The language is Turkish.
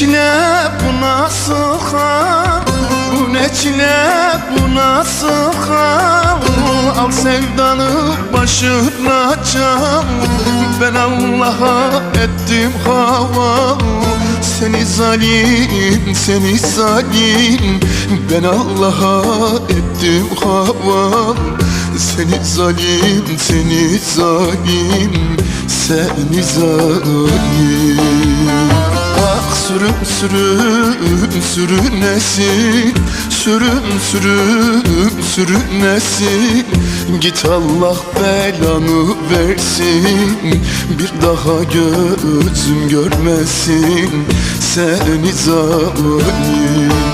çile bu nasıl hal Bu ne çile bu nasıl hal Al sevdanı başına çal. Ben Allah'a ettim hava Seni zalim, seni zalim. Ben Allah'a ettim hava Seni zalim, seni zalim. Seni zalim sürün sürünesin. Sürün sürün sürünesin. Git Allah belanı versin. Bir daha gözüm görmesin. Seni zalim